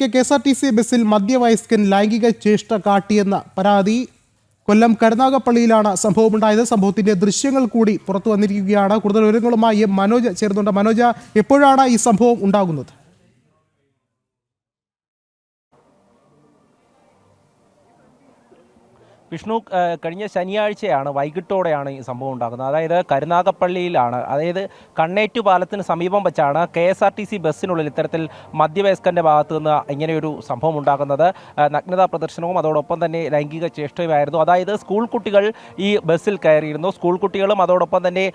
K S R T C ബസ്സിൽ മധ്യവയസ്കൻ ലൈംഗിക ചേഷ്ട കാട്ടിയെന്ന പരാതി. കൊല്ലം കരുനാഗപ്പള്ളിയിലാണ് സംഭവമുണ്ടായത്. സംഭവത്തിന്റെ ദൃശ്യങ്ങൾ കൂടി പുറത്തു വന്നിരിക്കുകയാണ്. കൂടുതൽ വിവരങ്ങളുമായി മനോജ് ചേർന്നുണ്ട് മനോജ എപ്പോഴാണ് ഈ സംഭവം ഉണ്ടാകുന്നത്? വിഷ്ണു കഴിഞ്ഞ ശനിയാഴ്ചയാണ് വൈകിട്ടോടെയാണ് ഈ സംഭവം ഉണ്ടാകുന്നത്. അതായത് കരുനാഗപ്പള്ളിയിലാണ്. അതായത് കണ്ണേറ്റു പാലത്തിന് സമീപം വെച്ചാണ് K S R T C ബസ്സിനുള്ളിൽ ഇത്തരത്തിൽ മധ്യവയസ്കന്റെ ഭാഗത്തു നിന്ന് ഇങ്ങനെയൊരു സംഭവം ഉണ്ടാകുന്നത്. നഗ്നതാ പ്രദർശനവും അതോടൊപ്പം തന്നെ ലൈംഗിക ചേഷ്ടയുമായിരുന്നു. അതായത് സ്കൂൾ കുട്ടികൾ ഈ ബസ്സിൽ കയറിയിരുന്നു. സ്കൂൾ കുട്ടികളും അതോടൊപ്പം തന്നെ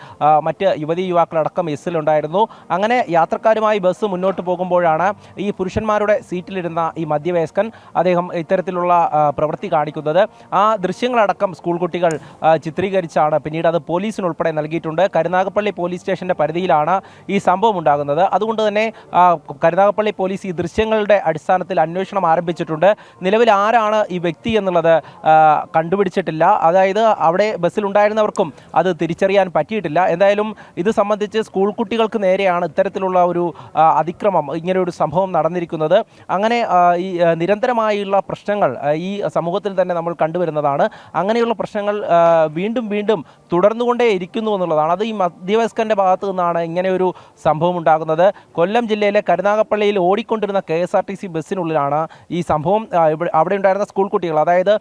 മറ്റ് യുവതി യുവാക്കളടക്കം ബസ്സിലുണ്ടായിരുന്നു. അങ്ങനെ യാത്രക്കാരുമായി ബസ് മുന്നോട്ട് പോകുമ്പോഴാണ് ഈ പുരുഷന്മാരുടെ സീറ്റിലിരുന്ന ഈ മധ്യവയസ്കൻ അദ്ദേഹം ഇത്തരത്തിലുള്ള പ്രവൃത്തി കാണിക്കുന്നത്. ആ ദൃശ്യങ്ങളടക്കം സ്കൂൾ കുട്ടികൾ ചിത്രീകരിച്ചാണ്. പിന്നീട് അത് പോലീസിനുൾപ്പെടെ നൽകിയിട്ടുണ്ട്. കരുനാഗപ്പള്ളി പോലീസ് സ്റ്റേഷന്റെ പരിധിയിലാണ് ഈ സംഭവം ഉണ്ടാകുന്നത്. അതുകൊണ്ട് തന്നെ കരുനാഗപ്പള്ളി പോലീസ് ഈ ദൃശ്യങ്ങളുടെ അടിസ്ഥാനത്തിൽ അന്വേഷണം ആരംഭിച്ചിട്ടുണ്ട്. നിലവിൽ ആരാണ് ഈ വ്യക്തി എന്നുള്ളത് കണ്ടുപിടിച്ചിട്ടില്ല. അതായത് അവിടെ ബസ്സിലുണ്ടായിരുന്നവർക്കും അത് തിരിച്ചറിയാൻ പറ്റിയിട്ടില്ല. എന്തായാലും ഇത് സംബന്ധിച്ച് സ്കൂൾ കുട്ടികൾക്ക് നേരെയാണ് ഇത്തരത്തിലുള്ള ഒരു അതിക്രമം ഇങ്ങനെ ഒരു സംഭവം നടന്നിരിക്കുന്നത്. അങ്ങനെ ഈ നിരന്തരമായുള്ള പ്രശ്നങ്ങൾ ഈ സമൂഹത്തിൽ തന്നെ നമ്മൾ കണ്ടുവരുന്നതാണ്. അങ്ങനെയുള്ള പ്രശ്നങ്ങൾ വീണ്ടും വീണ്ടും തുടർന്നുകൊണ്ടേ ഇരിക്കുന്നു എന്നുള്ളതാണ്. അത് ഈ മധ്യവയസ്കന്റെ ഭാഗത്തു നിന്നാണ് ഇങ്ങനെ ഒരു സംഭവം ഉണ്ടാകുന്നത്. കൊല്ലം ജില്ലയിലെ കരുനാഗപ്പള്ളിയിൽ ഓടിക്കൊണ്ടിരുന്ന K S R T C ബസ്സിനുള്ളിലാണ് ഈ സംഭവം അവിടെ ഉണ്ടായിരുന്ന സ്കൂൾ കുട്ടികൾ. അതായത്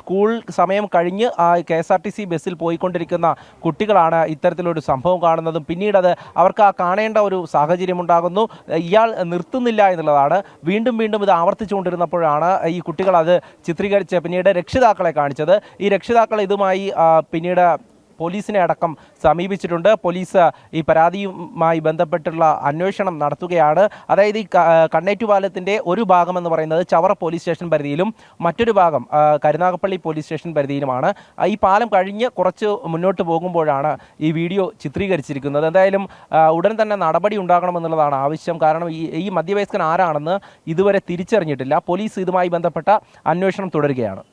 സ്കൂൾ സമയം കഴിഞ്ഞ് K S R T C ബസ്സിൽ പോയിക്കൊണ്ടിരിക്കുന്ന കുട്ടികളാണ് ഇത്തരത്തിലൊരു സംഭവം കാണുന്നതും. പിന്നീട് അത് അവർക്ക് ആ കാണേണ്ട ഒരു സാഹചര്യം ഉണ്ടാകുന്നു. ഇയാൾ നിർത്തുന്നില്ല എന്നുള്ളതാണ്. വീണ്ടും വീണ്ടും ഇത് ആവർത്തിച്ചുകൊണ്ടിരുന്നപ്പോഴാണ് ഈ കുട്ടികൾ അത് ചിത്രീകരിച്ച് പിന്നീട് രക്ഷിതാക്കളെ കാണിച്ചത്. ഈ രക്ഷിതാക്കൾ ഇതുമായി പിന്നീട് പോലീസിനെ അടക്കം സമീപിച്ചിട്ടുണ്ട്. പോലീസ് ഈ പരാതിയുമായി ബന്ധപ്പെട്ടുള്ള അന്വേഷണം നടത്തുകയാണ്. അതായത് ഈ കണ്ണേറ്റുപാലത്തിന്റെ ഒരു ഭാഗം എന്ന് പറയുന്നത് ചവറ പോലീസ് സ്റ്റേഷൻ പരിധിയിലും മറ്റൊരു ഭാഗം കരുനാഗപ്പള്ളി പോലീസ് സ്റ്റേഷൻ പരിധിയിലുമാണ്. ഈ പാലം കഴിഞ്ഞ് കുറച്ച് മുന്നോട്ട് പോകുമ്പോഴാണ് ഈ വീഡിയോ ചിത്രീകരിച്ചിരിക്കുന്നത്. എന്തായാലും ഉടൻ തന്നെ നടപടി ഉണ്ടാകണമെന്നുള്ളതാണ് ആവശ്യം. കാരണം ഈ ഈ മധ്യവയസ്കൻ ആരാണെന്ന് ഇതുവരെ തിരിച്ചറിഞ്ഞിട്ടില്ല. പോലീസ് ഇതുമായി ബന്ധപ്പെട്ട അന്വേഷണം തുടരുകയാണ്.